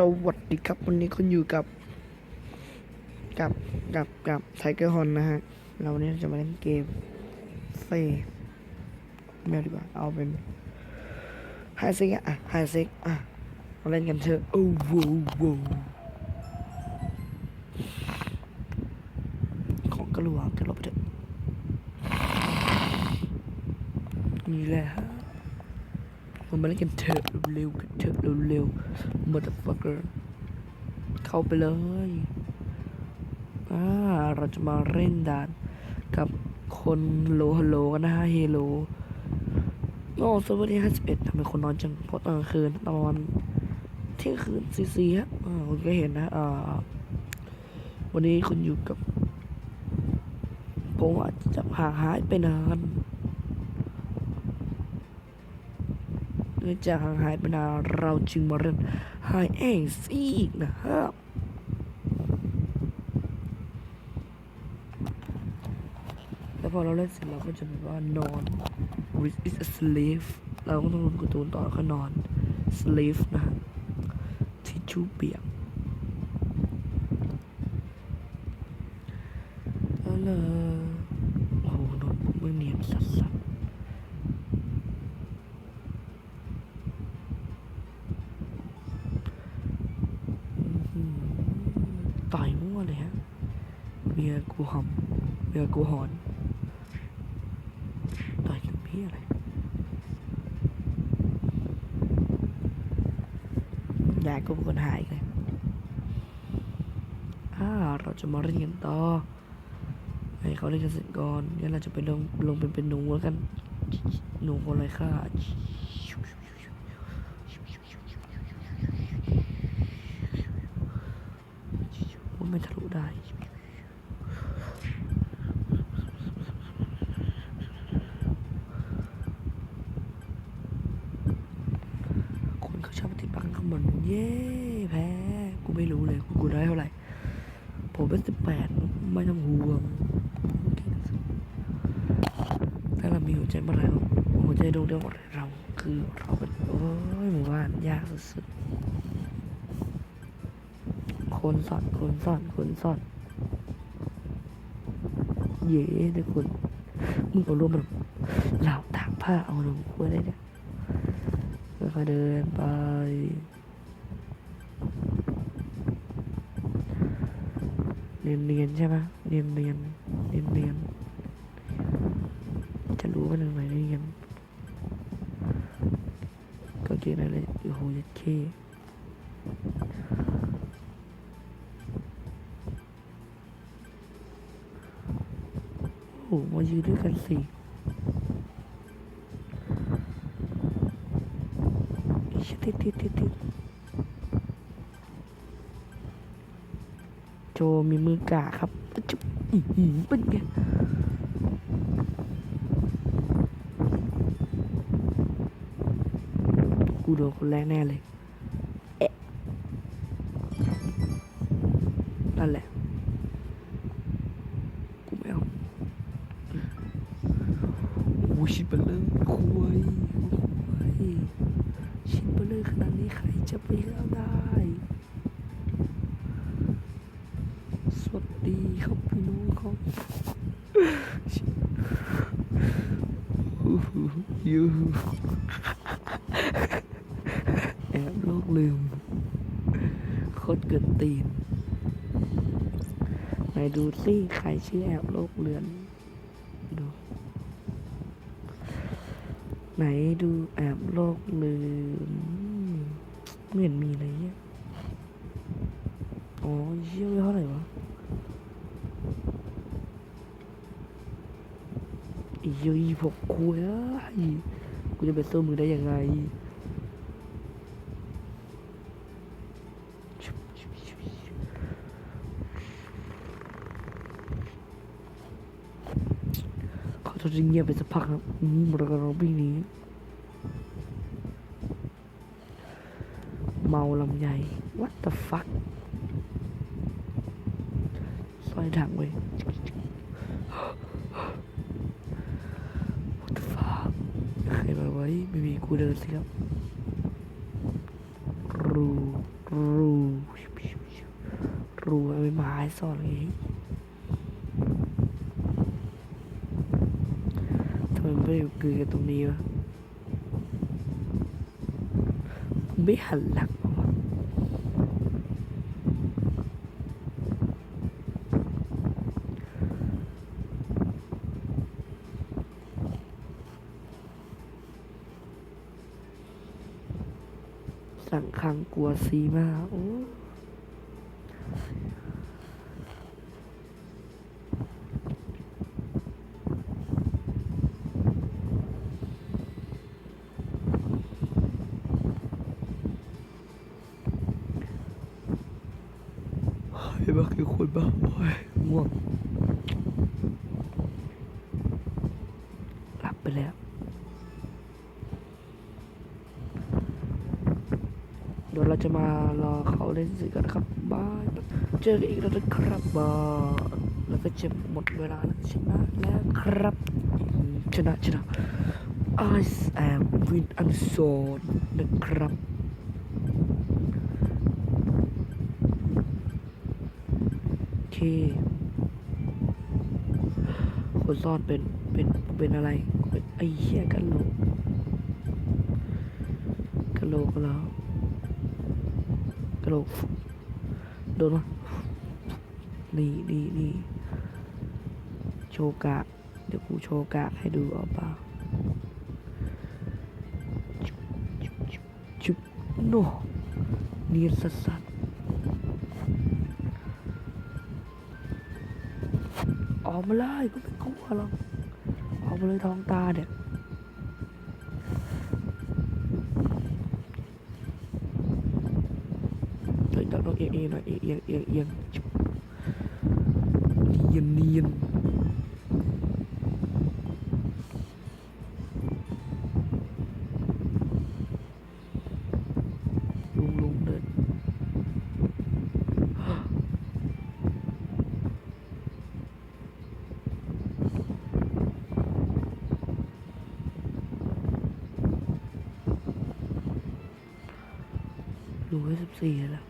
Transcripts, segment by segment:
สวัสดีครับวันนี้คุณอยู่กับ กับกับกับไทเกอร์ฮอนนะฮะ เราวันนี้จะมาเล่นเกมเซ่ไม่เอาดีกว่า เอาเป็นไฮเซ็กอะไฮเซ็กอะมาเล่นกันเถอะโอ้โหโว้ของกระหลวงจะลบไปเถอะนี่แหละฮะ มันมาเล่นกันเถอะเร็วๆกันเถอะเร็วๆ motherfucker เข้าไปเลยอ่าเราจะมาเล่นด่านกับคนโลฮัลโลกันนะฮะเฮโลโอ้สวัสดีห้าสิบเอ็ดทำไมคนนอนจังเพราะตอนกลางคืนตอนเที่ยงคืนซีซีฮะอ่าคุณก็เห็นนะอ่าวันนี้คุณอยู่กับผมอาจจะห่างหายไปนาน นื่องจากห่างหายไปนานเราจึงมาเล่นไฮเอ็งซีกนะครับแล้วพอเราเล่นเสร็จเราก็จะแบบว่านอน which is a slave เราก็ต้องดูการ์ตูนต่อแล้วก็นอน slave นะฮะทิชชู่เปียกแล้วเลยโอ้โหโน้ตบุ๊กมันเนียนสัสๆ อืม ต่อยมั่วเลยฮะเมียกูหอมเมียกูหอนต่อยกับพี่อะไรยายก็เป็นคนหายเลยอ่าเราจะมาเล่นกันต่อให้เขาเล่นกันเสร็จก่อนงั้นเราจะไปลงลงเป็นเป็นหนูแล้วกันหนูคนไรค่า ว่ามันทะลุได้คนเขาชอบติดบังข้างบนเย้แพ้กูไม่รู้เลยกูได้เท่าไหร่ ผมเป็นสิบแปดไม่ต้องห่วงถ้าเรามีหัวใจเมื่อไรหัวใจดวงเดียวของเรา คือเราเป็นโอ้ยหมู่บ้านยากสุด คนสอนคนสอนคนสอนเย้ทุกคนมึงเอารวมมันเหล่าตากผ้าเอาลงคุยได้เนี่ยแล้วก็เดินไปเนียนเนียนใช่ไหมเนียนเนียนเนียนเนียนจะรู้ว่าทางไหนเนียนก็เกงอะไรเลยโอ้โหยัดเข้ มายืนด้วยกันสิชิติดติดติดติดโจมีมือกาครับจุ๊บอื้อหือเป็นไงกูโดนคนแรกแน่เลย ชิบเลเลอร์คุยคุยชิบเลเลอร์ขนาดนี้ใครจะไปเอาได้ สวัสดีครับพี่น้องครับชิอู้หูยูแอบโลกลืมโคตรเกินตีนไหนดูสิใครชื่อแอบโลกเลือน ไหนดูแอบโลกลืมไม่เห็นมีอะไรเนี่ยอ๋อเยี่ยเท่าไหร่วะอีเยอีพวกคุยเอ้ยกูจะไปสู้มือได้ยังไง เขาจะเงียบไปสักพักครับอืมเรากำลังวิ่งหนีเมาลำไย what the fuck ซอยถังเว้ย what the fuck ใครมาไว้ไม่มีกูเดินสิครับ รู รู รูเอาไปไม้ซ่อนไงทำ ไมไม่ได้เกิดกันตรงนี้วะไม่หันหลังมาวะสั่งคังกลัวซีมากโอ้ ไอ้บ้าคือคนบ้าโอ้ยง่วงหลับไปแล้วเดี๋ยวเราจะมารอเขาเล่นสิกันนะครับบายเจอกันอีกแล้วนะครับบายแล้วก็จะหมดเวลาแล้วชนะแล้วครับ ชนะชนะ I am win and so นะครับ โอ เคคนซ่อนเป็นเป็นเป็นอะไรเป็นไอ้เหี้ยกันโลกกันโหลกแล้วกันโหลกโดนวะนี่นี่นี่โชว์กาเดี๋ยวกูโชว์กาให้ดูเอาเปล่าจุ๊บจุบจุบโนเนียนสัสสัส ออกมาเลยก็ไม่กลัวหรอกออกมาเลยทองตาเนี่ยเฮ้ยต้องเอียงเอียงหน่อยเอียงเอียงเอียงเอียงเนียนเนียน ลุงอายุสิบสี่แล้ว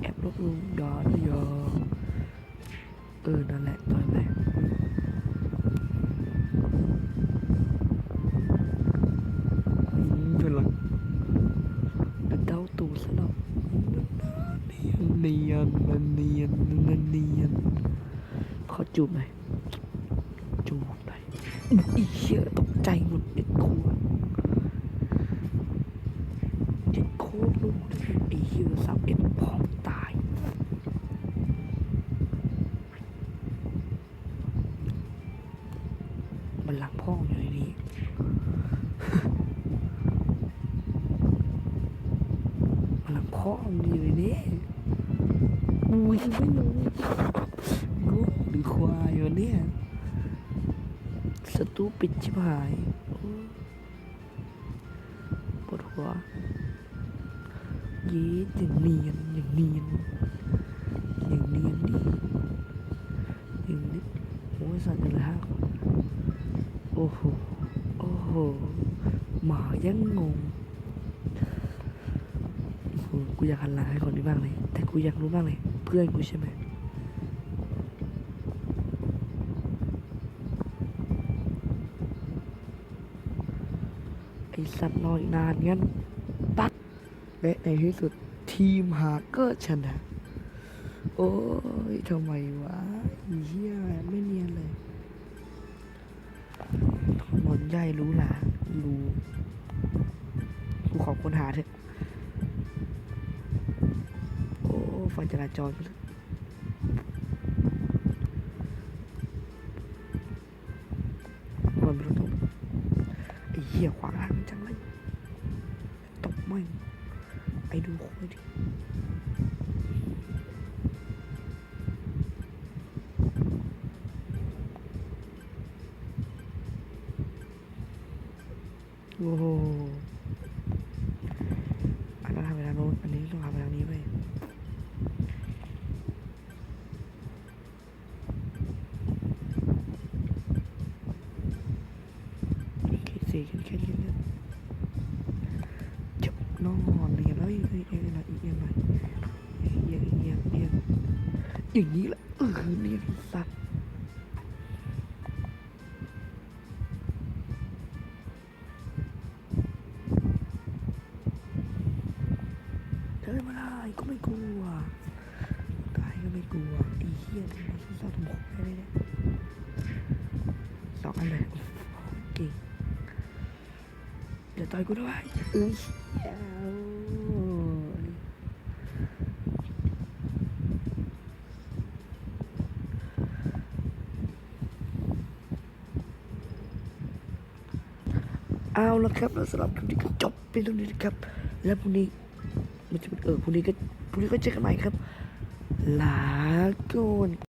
แอบลบลุงยอดยอเออ นั่นแหละต่อยไปอืมเป็นไรเป็นเต้าตูดซะแล้วเนียนมันเนียนมันเนียนขอจูบหน่อยจูบหน่อยอุ๊ยอีเหี้ยตกใจหมดไอ้กูเหลังพ่ออยู่ในนี้มันหลังพ่อมันอยู่ในนี้อุ้ยไม่รู้งูหรือควายวะเนี่ยสตูปิดชิบหายโอ้ปวดหัวยีดอย่างเนียนอย่างเนียนอย่างเนียนดิอย่างนี้โอ้ยสั่นกันเลยฮะโอ้โห โอ้โห หมายังงงโอ้โหกูอยากหันหลังให้คนนี้บ้างเลย แต่กูอยากรู้บ้างเลย เพื่อนกูใช่ไหมไอสัตว์รออีกนานงั้น ปักและในที่สุดทีมฮาเกอชนะ โอ้ยทำไมวะอีเหี้ยไม่ ใหญ่รู้หลารู้กูขอบคนหาเถอะ โอ้ไฟจราจรไปเลยมันเป็นรถตกไอ้เหี้ยขวางทางจังเลยตกไม่งไปดูโคยดิ โอ้โหอันนั้นทำเวลาโน้นอันนี้ต้องทำไปทางนี้ไปขี้สิขึ้คิดคิดจับน้องหอนเรียนแล้วอีกอีกอีกหน่อยอีกหน่อยเอียงเอียงเอียงอย่างนี้แหละเออเนี่ยาได้ก็ไม่กลัว ตายก็ไม่กลัวไอีเหี้ยทำไมที่เศร้าทำโคตรเลยเนี่ยสองอันเลยเก่งเดี๋ยวต่อยกูด้วยเอ้ยเหี้ยเอาละครับแล้วสำหรับคลิปนี้ก็จบไปตรงนี้นะครับ แล้วพรุ่งนี้ มันจะเป็นเออพรุ่งนี้ก็พรุ่งนี้ก็เจอกันใหม่ครับ ลาก่อน